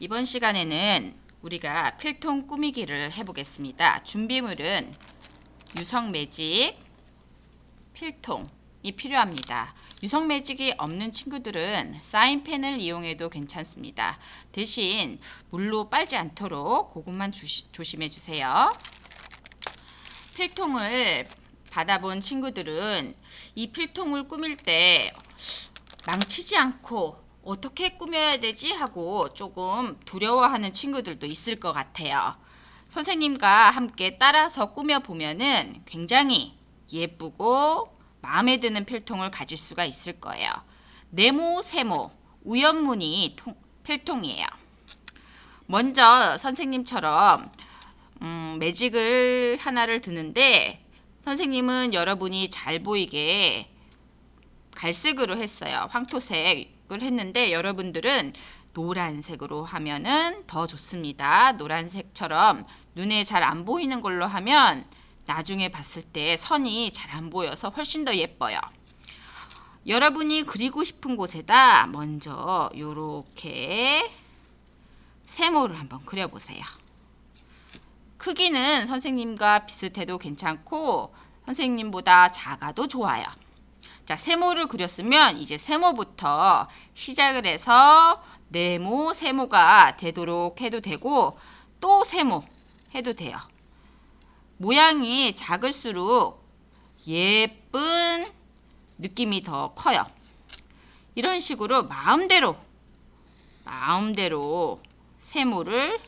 이번 시간에는 우리가 필통 꾸미기를 해보겠습니다. 준비물은 유성 매직, 필통이 필요합니다. 유성 매직이 없는 친구들은 사인펜을 이용해도 괜찮습니다. 대신 물로 빨지 않도록 그것만 조심해 주세요. 필통을 받아본 친구들은 이 필통을 꾸밀 때 망치지 않고 어떻게 꾸며야 되지 하고 조금 두려워하는 친구들도 있을 것 같아요. 선생님과 함께 따라서 꾸며 보면은 굉장히 예쁘고 마음에 드는 필통을 가질 수가 있을 거예요. 네모, 세모, 우연무늬 통- 필통이에요. 먼저 선생님처럼 음, 매직을 하나를 드는데 선생님은 여러분이 잘 보이게 갈색으로 했어요. 황토색 을 했는데 여러분들은 노란색으로 하면은 더 좋습니다. 노란색처럼 눈에 잘 안 보이는 걸로 하면 나중에 봤을 때 선이 잘 안 보여서 훨씬 더 예뻐요. 여러분이 그리고 싶은 곳에다 먼저 요렇게 세모를 한번 그려보세요. 크기는 선생님과 비슷해도 괜찮고 선생님보다 작아도 좋아요. 자, 세모를 그렸으면 이제 세모부터 시작을 해서 네모, 세모가 되도록 해도 되고 또 세모 해도 돼요. 모양이 작을수록 예쁜 느낌이 더 커요. 이런 식으로 마음대로 마음대로 세모를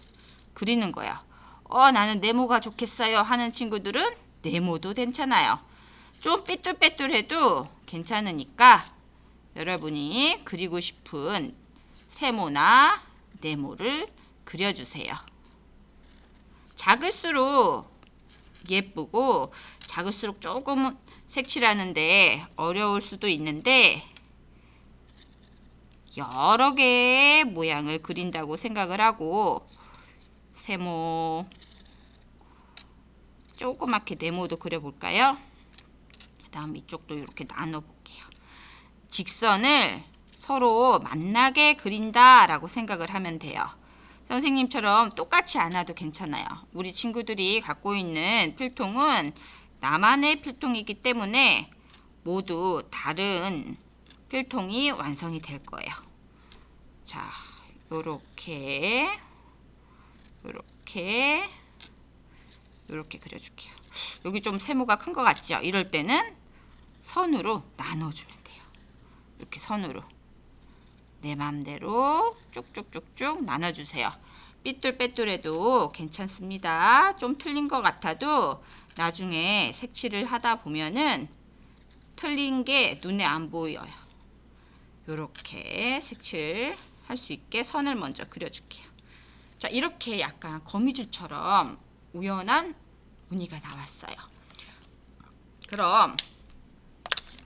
그리는 거예요. 어, 나는 네모가 좋겠어요 하는 친구들은 네모도 괜찮아요. 좀 삐뚤빼뚤해도 괜찮으니까 여러분이 그리고 싶은 세모나 네모를 그려주세요. 작을수록 예쁘고 작을수록 조금 색칠하는데 어려울 수도 있는데 여러 개의 모양을 그린다고 생각을 하고 세모 조그맣게 네모도 그려볼까요? 그다음 이쪽도 이렇게 나눠 볼게요. 직선을 서로 만나게 그린다 라고 생각을 하면 돼요. 선생님처럼 똑같이 안 와도 괜찮아요. 우리 친구들이 갖고 있는 필통은 나만의 필통이기 때문에 모두 다른 필통이 완성이 될 거예요. 자, 요렇게 요렇게 요렇게 그려줄게요. 여기 좀 세모가 큰 것 같죠? 이럴 때는 선으로 나눠주면 돼요. 이렇게 선으로 내 맘대로 쭉쭉쭉쭉 나눠주세요. 삐뚤빼뚤해도 괜찮습니다. 좀 틀린 것 같아도 나중에 색칠을 하다 보면은 틀린 게 눈에 안 보여요. 이렇게 색칠 할 수 있게 선을 먼저 그려줄게요. 자, 이렇게 약간 거미줄처럼 우연한 무늬가 나왔어요. 그럼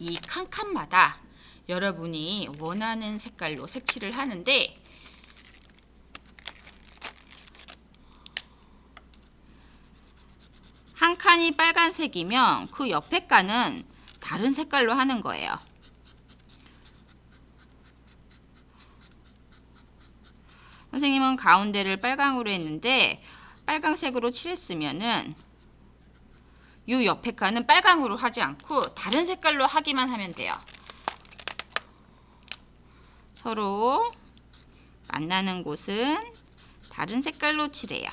이 칸칸마다 여러분이 원하는 색깔로 색칠을 하는데 한 칸이 빨간색이면 그 옆에 칸은 다른 색깔로 하는 거예요. 선생님은 가운데를 빨강으로 했는데 빨강색으로 칠했으면은 요 옆에 칸은 빨강으로 하지 않고 다른 색깔로 하기만 하면 돼요. 서로 만나는 곳은 다른 색깔로 칠해요.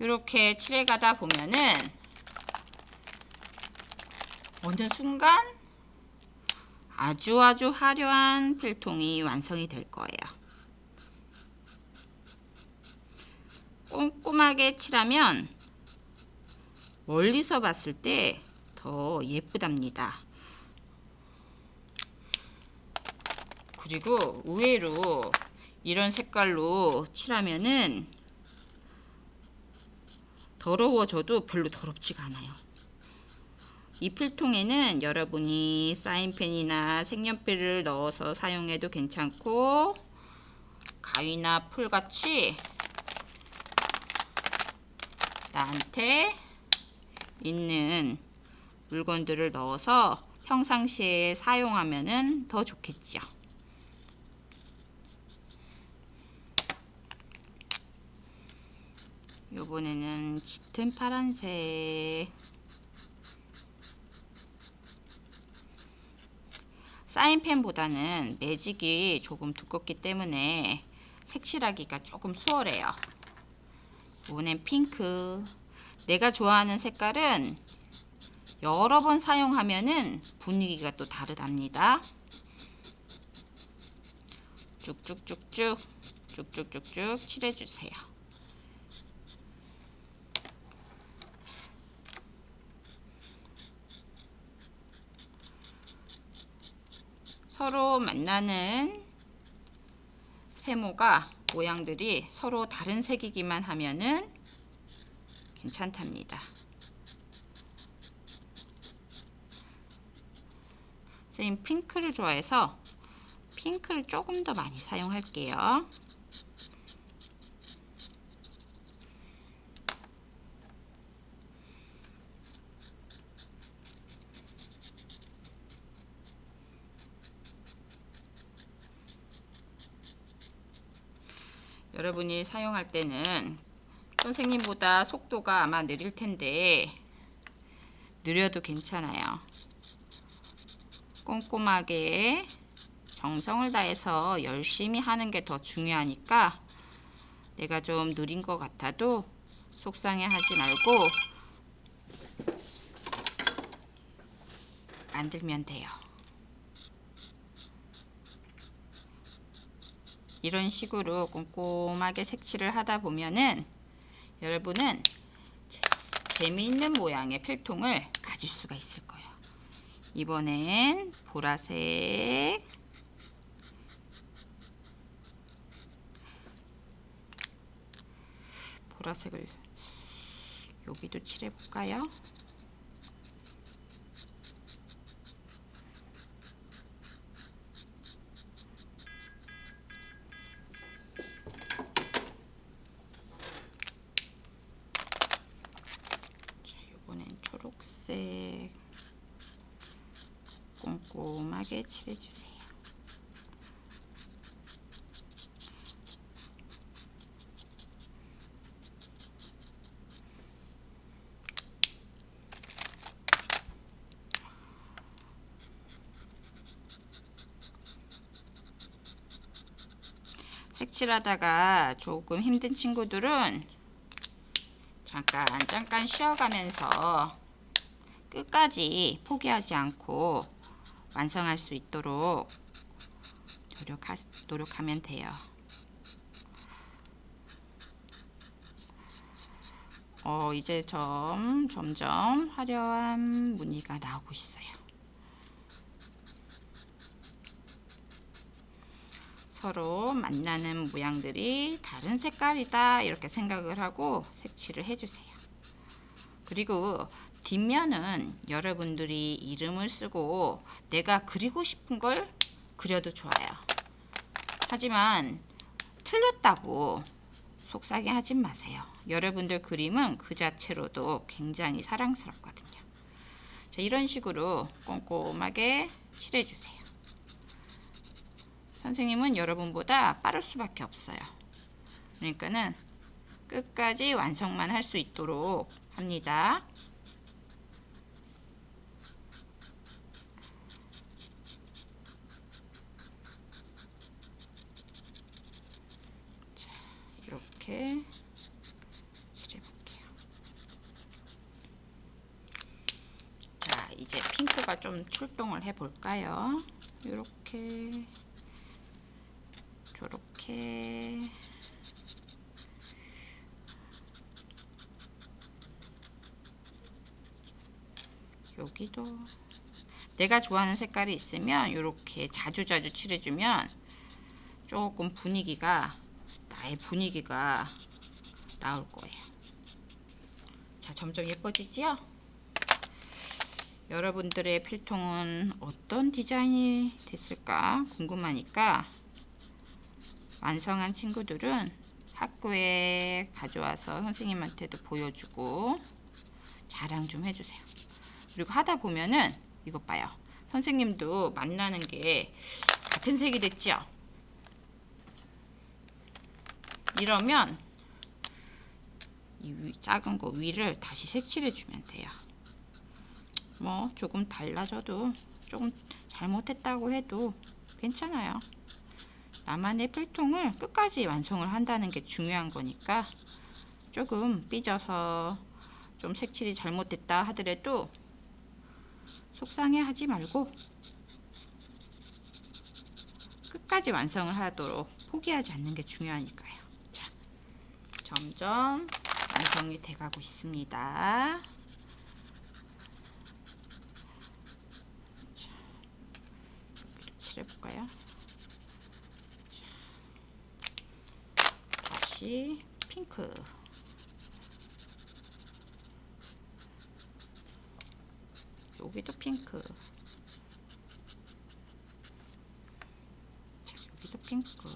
이렇게 칠해 가다 보면은 어느 순간 아주 아주 화려한 필통이 완성이 될 거예요. 꼼꼼하게 칠하면 멀리서 봤을 때 더 예쁘답니다. 그리고 의외로 이런 색깔로 칠하면은 더러워져도 별로 더럽지가 않아요. 이 필통에는 여러분이 사인펜이나 색연필을 넣어서 사용해도 괜찮고 가위나 풀같이 나한테 있는 물건들을 넣어서 평상시에 사용하면 더 좋겠지요. 요번에는 짙은 파란색 사인펜보다는 매직이 조금 두껍기 때문에 색칠하기가 조금 수월해요. 이번엔 핑크. 내가 좋아하는 색깔은 여러 번 사용하면은 분위기가 또 다르답니다. 쭉쭉쭉쭉 쭉쭉쭉쭉 칠해주세요. 서로 만나는 세모가 모양들이 서로 다른 색이기만 하면은 괜찮답니다. 선생님 핑크를 좋아해서 핑크를 조금 더 많이 사용할게요. 여러분이 사용할 때는 선생님보다 속도가 아마 느릴 텐데 느려도 괜찮아요. 꼼꼼하게 정성을 다해서 열심히 하는 게 더 중요하니까 내가 좀 느린 것 같아도 속상해 하지 말고 만들면 돼요. 이런 식으로 꼼꼼하게 색칠을 하다 보면은 여러분은 재- 재미있는 모양의 필통을 가질 수가 있을 거예요. 이번엔 보라색 보라색을 여기도 칠해 볼까요? 자, 이번엔 초록색 꼼꼼하게 칠해주세요. 색칠하다가 조금 힘든 친구들은 잠깐 잠깐 쉬어가면서 끝까지 포기하지 않고 완성할 수 있도록 노력하, 노력하면 돼요. 어, 이제 점, 점점 화려한 무늬가 나오고 있어요. 서로 만나는 모양들이 다른 색깔이다 이렇게 생각을 하고 색칠을 해주세요. 그리고 뒷면은 여러분들이 이름을 쓰고 내가 그리고 싶은 걸 그려도 좋아요. 하지만 틀렸다고 속상해 하진 마세요. 여러분들 그림은 그 자체로도 굉장히 사랑스럽거든요. 자, 이런 식으로 꼼꼼하게 칠해주세요. 선생님은 여러분보다 빠를 수밖에 없어요. 그러니까는 끝까지 완성만 할 수 있도록 합니다. 자, 이렇게 칠해볼게요. 자, 이제 핑크가 좀 출동을 해볼까요? 이렇게 저렇게 여기도 내가 좋아하는 색깔이 있으면 이렇게 자주자주 칠해주면 조금 분위기가 나의 분위기가 나올 거예요. 자, 점점 예뻐지지요? 여러분들의 필통은 어떤 디자인이 됐을까 궁금하니까 완성한 친구들은 학교에 가져와서 선생님한테도 보여주고 자랑 좀 해주세요. 그리고 하다 보면은 이것 봐요. 선생님도 만나는 게 같은 색이 됐죠? 이러면 이 위, 작은 거 위를 다시 색칠해 주면 돼요. 뭐 조금 달라져도 조금 잘못했다고 해도 괜찮아요. 나만의 필통을 끝까지 완성을 한다는 게 중요한 거니까 조금 삐져서 좀 색칠이 잘못됐다 하더라도 속상해 하지 말고 끝까지 완성을 하도록 포기하지 않는 게 중요하니까요. 자, 점점 완성이 돼가고 있습니다. 칠해볼까요? 자, 다시 핑크. 여기도 핑크. 자, 여기도 핑크.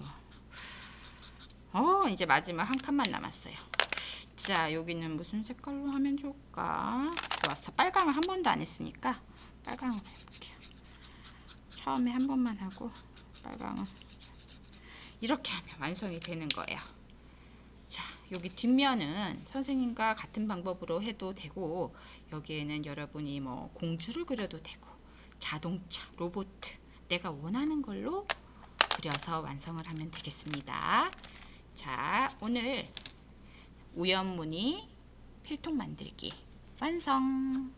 어, 이제 마지막 한 칸만 남았어요. 자, 여기는 무슨 색깔로 하면 좋을까? 좋았어. 빨강을 한 번도 안 했으니까 빨강으로 해볼게요. 처음에 한 번만 하고 빨강은 이렇게 하면 완성이 되는 거예요. 자, 여기 뒷면은 선생님과 같은 방법으로 해도 되고 여기에는 여러분이 뭐 공주를 그려도 되고 자동차, 로봇 내가 원하는 걸로 그려서 완성을 하면 되겠습니다. 자, 오늘 우연무늬 필통 만들기 완성!